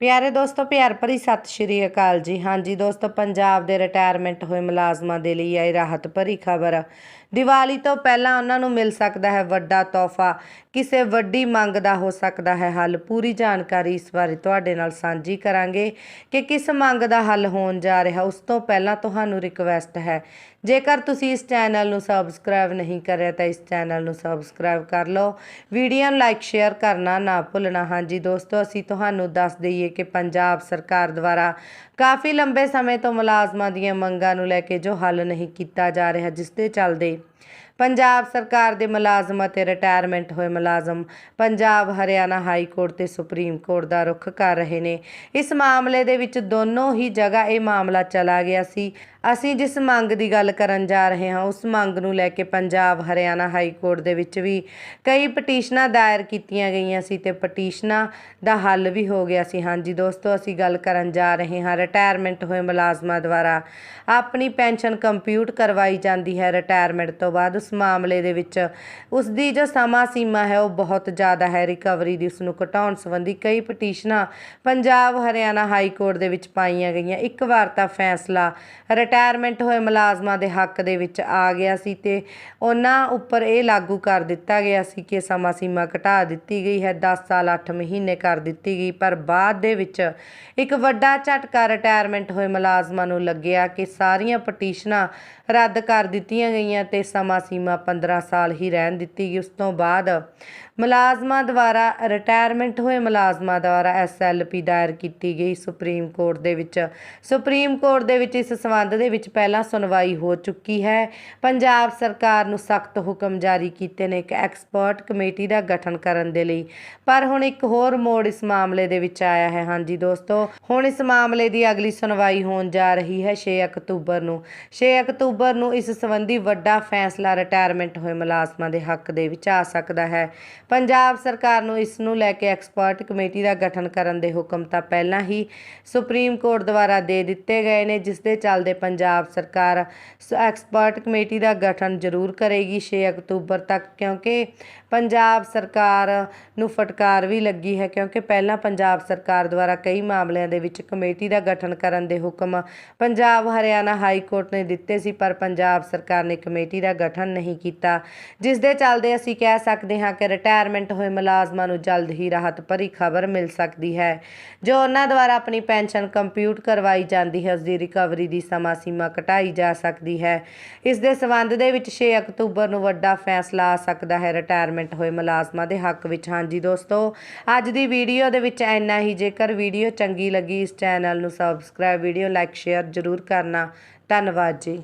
ਪਿਆਰੇ ਦੋਸਤੋ, ਪਿਆਰ ਭਰੀ ਸਤਿ ਸ਼੍ਰੀ ਅਕਾਲ ਜੀ। ਹਾਂਜੀ ਦੋਸਤੋ, ਪੰਜਾਬ ਦੇ ਰਿਟਾਇਰਮੈਂਟ ਹੋਏ ਮੁਲਾਜ਼ਮਾਂ ਦੇ ਲਈ ਆਈ ਰਾਹਤ ਭਰੀ ਖਬਰ। ਦੀਵਾਲੀ ਤੋਂ ਪਹਿਲਾਂ ਉਹਨਾਂ ਨੂੰ ਮਿਲ ਸਕਦਾ ਹੈ ਵੱਡਾ ਤੋਹਫਾ। ਕਿਸੇ ਵੱਡੀ ਮੰਗ ਦਾ ਹੋ ਸਕਦਾ ਹੈ ਹੱਲ। ਪੂਰੀ ਜਾਣਕਾਰੀ ਇਸ ਬਾਰੇ ਤੁਹਾਡੇ ਨਾਲ ਸਾਂਝੀ ਕਰਾਂਗੇ ਕਿ ਕਿਸ ਮੰਗ ਦਾ ਹੱਲ ਹੋਣ ਜਾ ਰਿਹਾ। ਉਸ ਤੋਂ ਪਹਿਲਾਂ ਤੁਹਾਨੂੰ ਰਿਕਵੈਸਟ ਹੈ, ਜੇਕਰ ਤੁਸੀਂ ਇਸ ਚੈਨਲ ਨੂੰ ਸਬਸਕ੍ਰਾਈਬ ਨਹੀਂ ਕਰਿਆ ਤਾਂ ਇਸ ਚੈਨਲ ਨੂੰ ਸਬਸਕ੍ਰਾਈਬ ਕਰ ਲਓ। ਵੀਡੀਓ ਨੂੰ ਲਾਈਕ ਸ਼ੇਅਰ ਕਰਨਾ ਨਾ ਭੁੱਲਣਾ। ਹਾਂਜੀ ਦੋਸਤੋ, ਅਸੀਂ ਤੁਹਾਨੂੰ ਦੱਸ ਦਈਏ ਕਿ ਪੰਜਾਬ ਸਰਕਾਰ ਦੁਆਰਾ ਕਾਫੀ ਲੰਬੇ ਸਮੇਂ ਤੋਂ ਮੁਲਾਜ਼ਮਾਂ ਦੀਆਂ ਮੰਗਾਂ ਨੂੰ ਲੈ ਕੇ ਜੋ ਹੱਲ ਨਹੀਂ ਕੀਤਾ ਜਾ ਰਿਹਾ, ਜਿਸ ਦੇ ਚੱਲਦੇ ਪੰਜਾਬ ਸਰਕਾਰ ਦੇ ਮੁਲਾਜ਼ਮ ਅਤੇ ਰਿਟਾਇਰਮੈਂਟ ਹੋਏ ਮੁਲਾਜ਼ਮ ਪੰਜਾਬ, ਹਰਿਆਣਾ ਹਾਈ ਕੋਰਟ ਤੇ ਸੁਪਰੀਮ ਕੋਰਟ ਦਾ ਰੁਖ ਕਰ ਰਹੇ ਨੇ। ਇਸ ਮਾਮਲੇ ਦੇ ਵਿੱਚ ਦੋਨੋਂ ਹੀ ਜਗ੍ਹਾ ਇਹ ਮਾਮਲਾ ਚਲਾ ਗਿਆ ਸੀ। ਅਸੀਂ ਜਿਸ ਮੰਗ ਦੀ ਗੱਲ ਕਰਨ ਜਾ ਰਹੇ ਹਾਂ, ਉਸ ਮੰਗ ਨੂੰ ਲੈ ਕੇ ਪੰਜਾਬ, ਹਰਿਆਣਾ ਹਾਈ ਕੋਰਟ ਦੇ ਵਿੱਚ ਵੀ ਕਈ ਪਟੀਸ਼ਨਾਂ ਦਾਇਰ ਕੀਤੀਆਂ ਗਈਆਂ ਸੀ ਤੇ ਪਟੀਸ਼ਨਾਂ ਦਾ ਹੱਲ ਵੀ ਹੋ ਗਿਆ ਸੀ। ਹਾਂਜੀ ਦੋਸਤੋ, ਅਸੀਂ ਗੱਲ ਕਰਨ ਜਾ ਰਹੇ ਹਾਂ। ਰਿਟਾਇਰਮੈਂਟ ਹੋਏ ਮੁਲਾਜ਼ਮਾਂ ਦੁਆਰਾ ਆਪਣੀ ਪੈਨਸ਼ਨ ਕੰਪਿਊਟ ਕਰਵਾਈ ਜਾਂਦੀ ਹੈ। ਰਿਟਾਇਰਮੈਂਟ ਤੋਂ ਬਾਅਦ ਉਸ ਮਾਮਲੇ ਦੇ ਵਿੱਚ ਉਸ ਦੀ ਜੋ ਸਮਾਂ ਸੀਮਾ ਹੈ, ਉਹ ਬਹੁਤ ਜ਼ਿਆਦਾ ਹੈ। ਰਿਕਵਰੀ ਦੀ ਉਸ ਨੂੰ ਘਟਾਉਣ ਸੰਬੰਧੀ ਕਈ ਪਟੀਸ਼ਨਾਂ ਪੰਜਾਬ, ਹਰਿਆਣਾ ਹਾਈ ਕੋਰਟ ਦੇ ਵਿੱਚ ਪਾਈਆਂ ਗਈਆਂ। ਇੱਕ ਵਾਰ ਤਾਂ ਫੈਸਲਾ ਰਿਟਾਇਰਮੈਂਟ ਹੋਏ ਮੁਲਾਜ਼ਮਾਂ ਦੇ ਹੱਕ ਦੇ ਵਿੱਚ ਆ ਗਿਆ ਸੀ ਤੇ ਉਹਨਾਂ ਉੱਪਰ ਇਹ ਲਾਗੂ ਕਰ ਦਿੱਤਾ ਗਿਆ ਸੀ ਕਿ ਸਮਾਂ ਸੀਮਾ ਘਟਾ ਦਿੱਤੀ ਗਈ ਹੈ 10 ਸਾਲ 8 ਮਹੀਨੇ ਕਰ ਦਿੱਤੀ ਗਈ, ਪਰ ਬਾਅਦ ਦੇ ਵਿੱਚ ਇੱਕ ਵੱਡਾ ਝਟਕਾ ਰਿਟਾਇਰਮੈਂਟ ਹੋਏ ਮੁਲਾਜ਼ਮਾਂ ਨੂੰ ਲੱਗਿਆ ਕਿ ਸਾਰੀਆਂ ਪਟੀਸ਼ਨਾਂ ਰੱਦ ਕਰ ਦਿੱਤੀਆਂ ਗਈਆਂ ਤੇ ਸਮਾਂ ਸੀਮਾ 15 ਸਾਲ ਹੀ ਰਹਿਣ ਦਿੱਤੀ ਗਈ। ਉਸ ਤੋਂ ਬਾਅਦ ਮੁਲਾਜ਼ਮਾਂ ਦੁਆਰਾ ਰਿਟਾਇਰਮੈਂਟ ਹੋਏ ਮੁਲਾਜ਼ਮਾਂ ਦੁਆਰਾ ਐਸਐਲਪੀ ਦਾਇਰ ਕੀਤੀ ਗਈ। ਸੁਪਰੀਮ ਕੋਰਟ ਦੇ ਵਿੱਚ, ਸੁਪਰੀਮ ਕੋਰਟ ਦੇ ਵਿੱਚ ਇਸ ਸੰਬੰਧ ਦੇ ਵਿੱਚ ਪਹਿਲਾਂ ਸੁਣਵਾਈ ਹੋ ਚੁੱਕੀ ਹੈ। ਪੰਜਾਬ ਸਰਕਾਰ ਨੂੰ ਸਖਤ ਹੁਕਮ ਜਾਰੀ ਕੀਤੇ ਨੇ ਇੱਕ ਐਕਸਪਰਟ ਕਮੇਟੀ ਦਾ ਗਠਨ ਕਰਨ ਦੇ ਲਈ। ਪਰ ਹੁਣ ਇੱਕ ਹੋਰ ਮੋੜ ਇਸ ਮਾਮਲੇ ਦੇ ਵਿੱਚ ਆਇਆ ਹੈ। ਹਾਂਜੀ ਦੋਸਤੋ, ਹੁਣ ਇਸ ਮਾਮਲੇ ਦੀ ਅਗਲੀ ਸੁਣਵਾਈ ਹੋਣ ਜਾ ਰਹੀ ਹੈ 6 ਅਕਤੂਬਰ ਨੂੰ। 6 ਅਕਤੂਬਰ ਨੂੰ ਇਸ ਸੰਬੰਧੀ ਵੱਡਾ ਫੈਸਲਾ ਰਿਟਾਇਰਮੈਂਟ ਹੋਏ ਮੁਲਾਜ਼ਮਾਂ ਦੇ ਹੱਕ ਦੇ ਵਿੱਚ ਆ ਸਕਦਾ ਹੈ। ਪੰਜਾਬ ਸਰਕਾਰ ਨੂੰ ਇਸ ਨੂੰ ਲੈ ਕੇ ਐਕਸਪਰਟ ਕਮੇਟੀ ਦਾ ਗਠਨ ਕਰਨ ਦੇ ਹੁਕਮ ਤਾਂ ਪਹਿਲਾਂ ਹੀ ਸੁਪਰੀਮ ਕੋਰਟ ਦੁਆਰਾ ਦੇ ਦਿੱਤੇ ਗਏ ਨੇ, ਜਿਸ ਦੇ ਚੱਲਦੇ ਪੰਜਾਬ ਸਰਕਾਰ ਐਕਸਪਰਟ ਕਮੇਟੀ ਦਾ ਗਠਨ ਜ਼ਰੂਰ ਕਰੇਗੀ 6 ਅਕਤੂਬਰ ਤੱਕ ਕਿਉਂਕਿ ਪੰਜਾਬ ਸਰਕਾਰ ਨੂੰ ਫਟਕਾਰ ਵੀ ਲੱਗੀ ਹੈ ਕਿਉਂਕਿ ਪਹਿਲਾਂ ਪੰਜਾਬ ਸਰਕਾਰ ਦੁਆਰਾ ਕਈ ਮਾਮਲਿਆਂ ਦੇ ਵਿੱਚ ਕਮੇਟੀ ਦਾ ਗਠਨ ਕਰਨ ਦੇ ਹੁਕਮ ਪੰਜਾਬ ਹਰਿਆਣਾ ਹਾਈ ਕੋਰਟ ਨੇ ਦਿੱਤੇ ਸੀ, ਪਰ ਪੰਜਾਬ ਸਰਕਾਰ ਨੇ ਕਮੇਟੀ ਦਾ ਗਠਨ ਨਹੀਂ ਕੀਤਾ। ਜਿਸ ਦੇ ਚੱਲਦੇ ਅਸੀਂ ਕਹਿ ਸਕਦੇ ਹਾਂ ਕਿ ਰਿਟਾਇਰਮੈਂਟ ਹੋਏ ਮੁਲਾਜ਼ਮਾਂ ਨੂੰ ਜਲਦ ਹੀ ਰਾਹਤ ਭਰੀ ਖਬਰ ਮਿਲ ਸਕਦੀ ਹੈ, ਜੋ ਉਹਨਾਂ ਦੁਆਰਾ ਆਪਣੀ ਪੈਨਸ਼ਨ ਕੰਪਿਊਟ ਕਰਵਾਈ ਜਾਂਦੀ ਹੈ ਉਸ ਦੀ ਰਿਕਵਰੀ ਦੀ ਸਮਾਂ ਸੀਮਾ ਘਟਾਈ ਜਾ ਸਕਦੀ ਹੈ। ਇਸ ਦੇ ਸਬੰਧ ਦੇ ਵਿੱਚ 6 ਅਕਤੂਬਰ ਨੂੰ ਵੱਡਾ ਫੈਸਲਾ ਆ ਸਕਦਾ ਹੈ ਰਿਟਾਇਰਮੈਂਟ ਹੋਏ ਮੁਲਾਜ਼ਮਾਂ ਦੇ ਹੱਕ ਵਿੱਚ। ਹਾਂਜੀ ਦੋਸਤੋ, ਅੱਜ ਦੀ ਵੀਡੀਓ ਦੇ ਵਿੱਚ ਇੰਨਾ ਹੀ। ਜੇਕਰ ਵੀਡੀਓ ਚੰਗੀ ਲੱਗੀ ਇਸ ਚੈਨਲ ਨੂੰ ਸਬਸਕ੍ਰਾਈਬ ਵੀਡੀਓ ਲਾਈਕ ਸ਼ੇਅਰ ਜ਼ਰੂਰ ਕਰਨਾ। ਧੰਨਵਾਦ ਜੀ।